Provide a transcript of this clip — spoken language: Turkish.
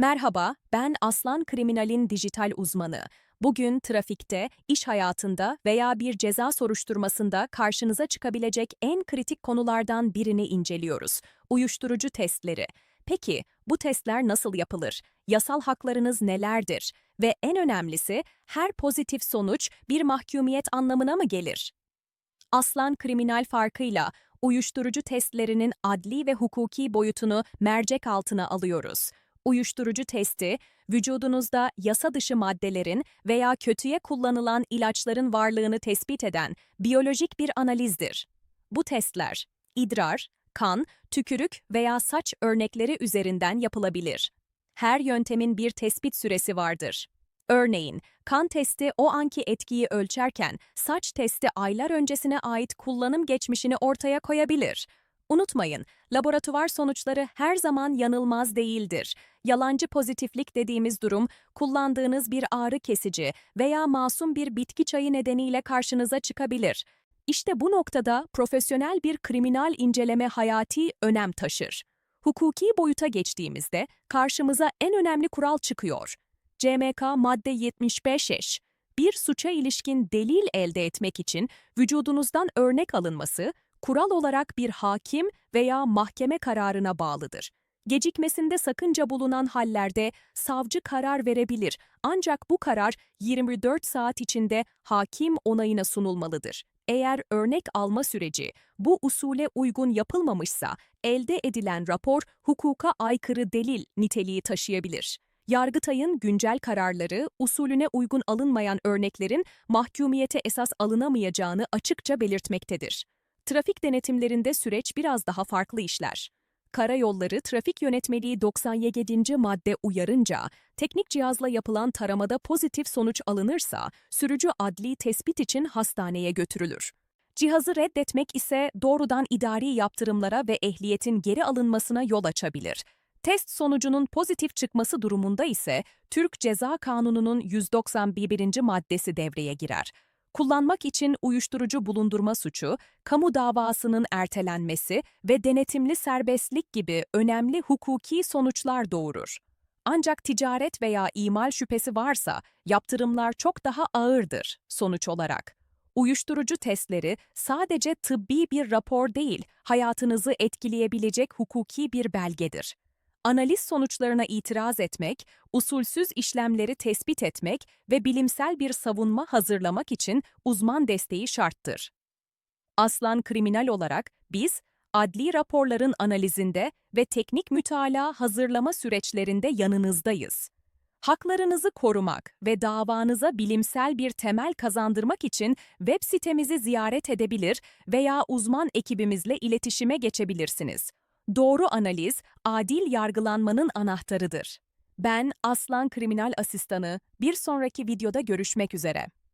Merhaba, ben Aslan Kriminal'in dijital uzmanı. Bugün trafikte, iş hayatında veya bir ceza soruşturmasında karşınıza çıkabilecek en kritik konulardan birini inceliyoruz. Uyuşturucu testleri. Peki, bu testler nasıl yapılır? Yasal haklarınız nelerdir? Ve en önemlisi, her pozitif sonuç bir mahkumiyet anlamına mı gelir? Aslan kriminal farkıyla uyuşturucu testlerinin adli ve hukuki boyutunu mercek altına alıyoruz. Uyuşturucu testi, vücudunuzda yasa dışı maddelerin veya kötüye kullanılan ilaçların varlığını tespit eden biyolojik bir analizdir. Bu testler, idrar, kan, tükürük veya saç örnekleri üzerinden yapılabilir. Her yöntemin bir tespit süresi vardır. Örneğin, kan testi o anki etkiyi ölçerken saç testi aylar öncesine ait kullanım geçmişini ortaya koyabilir. Unutmayın, laboratuvar sonuçları her zaman yanılmaz değildir. Yalancı pozitiflik dediğimiz durum, kullandığınız bir ağrı kesici veya masum bir bitki çayı nedeniyle karşınıza çıkabilir. İşte bu noktada profesyonel bir kriminal inceleme hayati önem taşır. Hukuki boyuta geçtiğimizde karşımıza en önemli kural çıkıyor. CMK madde 75 eş. Bir suça ilişkin delil elde etmek için vücudunuzdan örnek alınması, kural olarak bir hakim veya mahkeme kararına bağlıdır. Gecikmesinde sakınca bulunan hallerde savcı karar verebilir ancak bu karar 24 saat içinde hakim onayına sunulmalıdır. Eğer örnek alma süreci bu usule uygun yapılmamışsa elde edilen rapor hukuka aykırı delil niteliği taşıyabilir. Yargıtay'ın güncel kararları, usulüne uygun alınmayan örneklerin mahkumiyete esas alınamayacağını açıkça belirtmektedir. Trafik denetimlerinde süreç biraz daha farklı işler. Karayolları Trafik Yönetmeliği 97. madde uyarınca, teknik cihazla yapılan taramada pozitif sonuç alınırsa, sürücü adli tespit için hastaneye götürülür. Cihazı reddetmek ise doğrudan idari yaptırımlara ve ehliyetin geri alınmasına yol açabilir. Test sonucunun pozitif çıkması durumunda ise Türk Ceza Kanunu'nun 191. maddesi devreye girer. Kullanmak için uyuşturucu bulundurma suçu, kamu davasının ertelenmesi ve denetimli serbestlik gibi önemli hukuki sonuçlar doğurur. Ancak ticaret veya imal şüphesi varsa yaptırımlar çok daha ağırdır sonuç olarak. Uyuşturucu testleri sadece tıbbi bir rapor değil, hayatınızı etkileyebilecek hukuki bir belgedir. Analiz sonuçlarına itiraz etmek, usulsüz işlemleri tespit etmek ve bilimsel bir savunma hazırlamak için uzman desteği şarttır. Aslan kriminal olarak biz, adli raporların analizinde ve teknik mütalaa hazırlama süreçlerinde yanınızdayız. Haklarınızı korumak ve davanıza bilimsel bir temel kazandırmak için web sitemizi ziyaret edebilir veya uzman ekibimizle iletişime geçebilirsiniz. Doğru analiz, adil yargılanmanın anahtarıdır. Ben Aslan Kriminal Asistanı, bir sonraki videoda görüşmek üzere.